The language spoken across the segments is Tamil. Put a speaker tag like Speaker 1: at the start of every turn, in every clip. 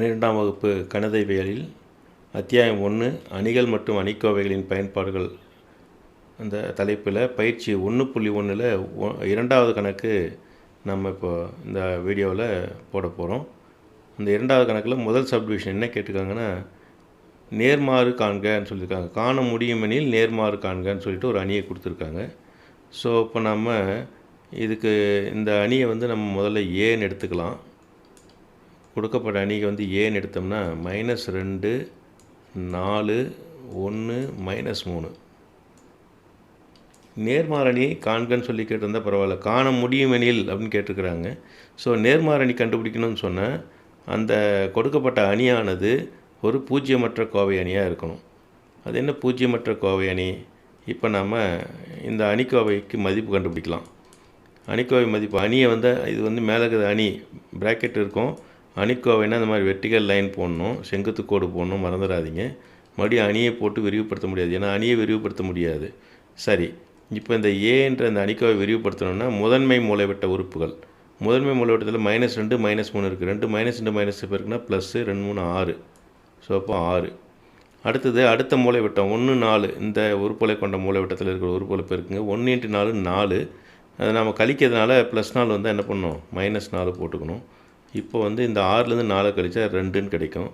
Speaker 1: பன்னிரெண்டாம் வகுப்பு கணிதவியலில் அத்தியாயம் ஒன்று அணிகள் மற்றும் அணிக்கோவைகளின் பயன்பாடுகள். அந்த தலைப்பில் பயிற்சி ஒன்று புள்ளி ஒன்றில் இரண்டாவது கணக்கு நம்ம இப்போ இந்த வீடியோவில் போட போகிறோம் அந்த இரண்டாவது கணக்கில் முதல் சப்டிவிஷன் என்ன கேட்டிருக்காங்கன்னா நேர்மாறு காண்கன்னு சொல்லியிருக்காங்க. காண முடியுமெனில் நேர்மாறு காண்கன்னு சொல்லிட்டு ஒரு அணியை கொடுத்துருக்காங்க. ஸோ இப்போ நம்ம இதுக்கு இந்த அணியை வந்து நம்ம முதல்ல ஏன்னு எடுத்துக்கலாம். கொடுக்கப்பட்ட அணிக்கு வந்து ஏன்னு எடுத்தோம்னா மைனஸ் ரெண்டு நாலு ஒன்று மைனஸ் மூணு. நேர்மாரணி காண்கன்னு சொல்லி கேட்டிருந்தால் பரவாயில்ல. காண முடியுமெனில் அப்படின்னு கேட்டிருக்கிறாங்க. ஸோ நேர்மாரணி கண்டுபிடிக்கணும்னு சொன்னால் அந்த கொடுக்கப்பட்ட அணியானது ஒரு பூஜ்ஜியமற்ற கோவை அணியாக இருக்கணும். அது என்ன பூஜ்ஜியமற்ற கோவை அணி? இப்போ நம்ம இந்த அணிக்கோவைக்கு மதிப்பு கண்டுபிடிக்கலாம். அணிக்கோவை மதிப்பு அணியை வந்து இது வந்து மேலே இருக்கிற அணி ப்ராக்கெட் இருக்கும். அணிக்கோவைனா இந்த மாதிரி வெர்டிக்கல் லைன் போடணும் செங்குத்து கோடு போடணும் மறந்துடாதீங்க. மறுபடியும் அணியை போட்டு விரிவுபடுத்த முடியாது. ஏன்னா அணியை விரிவுபடுத்த முடியாது. சரி. இப்போ இந்த ஏன்ற அந்த அணிக்கோவை விரிவுபடுத்தணும்னா முதன்மை மூலைவிட்ட உறுப்புகள். முதன்மை மூலைவிட்டத்தில் மைனஸ் ரெண்டு மைனஸ் மூணு இருக்குது ரெண்டு மைனஸ் ரெண்டு மைனஸ் இருக்குன்னா ப்ளஸ்ஸு ரெண்டு மூணு ஆறு. ஸோ அப்போ ஆறு. அடுத்தது அடுத்த மூளைவிட்டம் ஒன்று நாலு. இந்த உறுப்புகளை கொண்ட மூலைவிட்டத்தில் இருக்கிற உறுப்புகளை பேருக்குங்க ஒன்று இன்ட்டு நாலு நாலு. அதை நம்ம கழிக்கிறதுனால ப்ளஸ் நாலு வந்து என்ன பண்ணணும் மைனஸ் நாலு போட்டுக்கணும். இப்போ வந்து இந்த ஆறுலேருந்து நாலு கழிச்சா ரெண்டுன்னு கிடைக்கும்.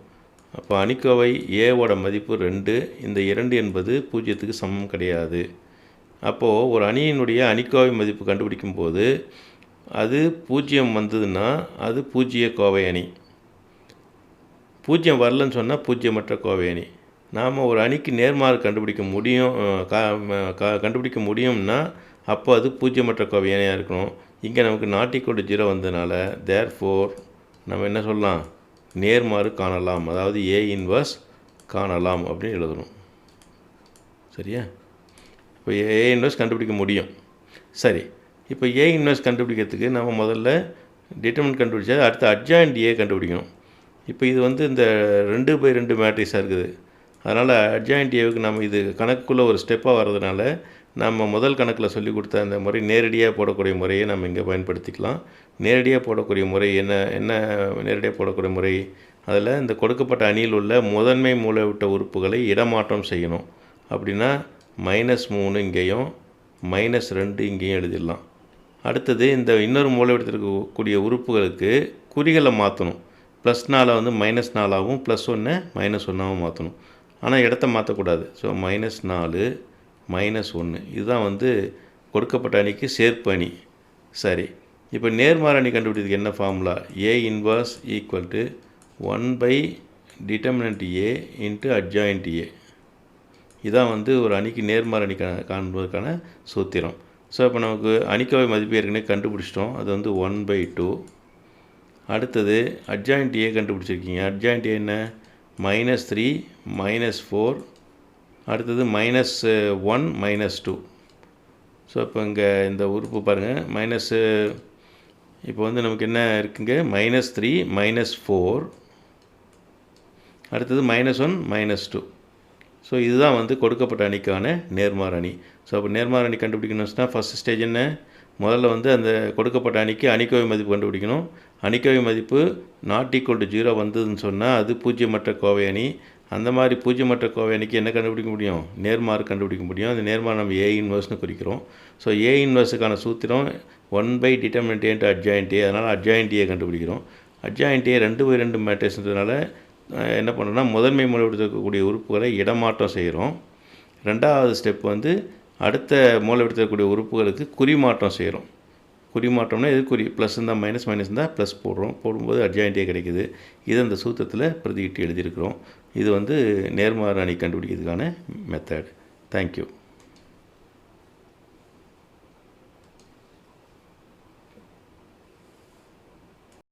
Speaker 1: அப்போ அணிக்கோவை ஏவோட மதிப்பு ரெண்டு இந்த இரண்டு என்பது பூஜ்ஜியத்துக்கு சமம் கிடையாது. அப்போது ஒரு அணியினுடைய அணிக்கோவை மதிப்பு கண்டுபிடிக்கும் போது அது பூஜ்ஜியம் வந்ததுன்னா அது பூஜ்ஜிய கோவை அணி. பூஜ்ஜியம் வரலன்னு சொன்னால் பூஜ்ஜியமற்ற கோவை அணி. நாம் ஒரு அணிக்கு நேர்மாறு கண்டுபிடிக்க முடியும் கண்டுபிடிக்க முடியும்னா அப்போ அது பூஜ்ஜியமற்ற கோவை அணியாக இருக்கணும். இங்கே நமக்கு நாட்டிக்கோடு ஜீரோ வந்ததுனால தேர் ஃபோர் நம்ம என்ன சொல்லலாம்? நேர்மாறு காணலாம். அதாவது ஏ இன்வர்ஸ் காணலாம் அப்படின்னு எழுதணும். சரியா? இப்போ ஏ இன்வர்ஸ் கண்டுபிடிக்க முடியும். சரி. இப்போ ஏ இன்வர்ஸ் கண்டுபிடிக்கிறதுக்கு நம்ம முதல்ல டிட்டர்மெண்ட் கண்டுபிடிச்சா அடுத்து அட்ஜாயிண்ட் ஏ கண்டுபிடிக்கணும். இப்போ இது வந்து இந்த ரெண்டு பை ரெண்டு மேட்ரிக்ஸாக இருக்குது. அதனால் அட்ஜாயிண்ட் ஏவுக்கு நம்ம இது கணக்குள்ளே ஒரு ஸ்டெப்பாக வர்றதுனால நம்ம முதல் கணக்கில் சொல்லி கொடுத்த அந்த முறை நேரடியாக போடக்கூடிய முறையை நம்ம இங்கே பயன்படுத்திக்கலாம். நேரடியாக போடக்கூடிய முறை என்ன என்ன நேரடியாக போடக்கூடிய முறை? அதில் இந்த கொடுக்கப்பட்ட அணியில் உள்ள முதன்மை மூலவிட்ட உறுப்புகளை இடமாற்றம் செய்யணும். அப்படின்னா மைனஸ் மூணு இங்கேயும் மைனஸ் ரெண்டு இங்கேயும் எழுதிடலாம். அடுத்தது இந்த இன்னொரு மூலைவிடத்திற்கக்கூடிய உறுப்புகளுக்கு குறிகளை மாற்றணும் ப்ளஸ் நாலை வந்து மைனஸ் நாலாகவும் ப்ளஸ் ஒன்று மைனஸ் ஒன்றாகவும் மாற்றணும் ஆனால் இடத்த மாற்றக்கூடாது ஸோ மைனஸ் நாலு மைனஸ் ஒன்று இதுதான் வந்து கொடுக்கப்பட்ட அணிக்கு சேர்ப்பு அணி. சரி. இப்போ நேர்மாறு அணி கண்டுபிடிக்கிறதுக்கு என்ன formula A inverse equal to one by determinant A into adjoint A இதான் வந்து ஒரு அணிக்கு நேர்மாறு அணி காண்பதற்கான சூத்திரம். ஸோ இப்போ நமக்கு அணிக்கோவை மதிப்பு ஏற்கனவே கண்டுபிடிச்சிட்டோம். அது வந்து ஒன் பை டூ அடுத்தது அட்ஜாயிண்ட் ஏ கண்டுபிடிச்சிருக்கீங்க. அட்ஜாயிண்ட் ஏ என்ன? மைனஸ் த்ரீ மைனஸ் ஃபோர் அடுத்தது minus one minus two so இப்போ இங்கே இந்த உறுப்பு பாருங்கள் மைனஸ்ஸு uh, இப்போ வந்து நமக்கு என்ன இருக்குங்க மைனஸ் த்ரீ மைனஸ் ஃபோர் அடுத்தது minus one minus two so இதுதான் வந்து கொடுக்கப்பட்ட அணிக்கான நேர்மாறு அணி. ஸோ அப்போ நேர்மாறு அணி கண்டுபிடிக்கணும்னா ஃபஸ்ட் ஸ்டேஜ் என்ன? முதல்ல வந்து அந்த கொடுக்கப்பட்ட அணிக்கு அணிக்கோவை மதிப்பு கண்டுபிடிக்கணும். அணிக்கோவை மதிப்பு நாட் ஈக்குவல் டு ஜீரோ வந்ததுன்னு சொன்னால் அது பூஜ்ஜியமற்ற கோவை அணி. அந்த மாதிரி பூஜ்ஜியமற்ற கோவை அன்றைக்கி என்ன கண்டுபிடிக்க முடியும்? நேர்மாறு கண்டுபிடிக்க முடியும். அந்த நேர்மாறு நம்ம ஏ இன்வர்ஸ்னு குறிக்கிறோம். ஸோ ஏ இன்வர்ஸுக்கான சூத்திரம் one by determinant and adjoint A அதனால் அட்ஜாயிண்ட் ஏ கண்டுபிடிக்கிறோம். அட்ஜாயிண்ட் ஏ ரெண்டு பை ரெண்டு மேட்ரிக்ஸ்ன்றதுனால என்ன பண்ணுறோம்னா முதன்மை மூலப்படுத்தக்கூடிய உறுப்புகளை இடமாற்றம் செய்கிறோம். ரெண்டாவது ஸ்டெப் வந்து அடுத்த மூலப்படுத்தக்கூடிய உறுப்புகளுக்கு குறிமாற்றம் செய்கிறோம். குறிமாற்றம்னா எது குறி? ப்ளஸ் இருந்தால் மைனஸ் மைனஸ் இருந்தால் ப்ளஸ் போடுறோம். போடும்போது அட்ஜாயிண்டே கிடைக்குது. இது அந்த சூத்திரத்தில் பிரதியிட்டு எழுதியிருக்கிறோம். இது வந்து நேர்மாறு அணி கண்டுபிடிக்கிறதுக்கான மெத்தட் தேங்க்யூ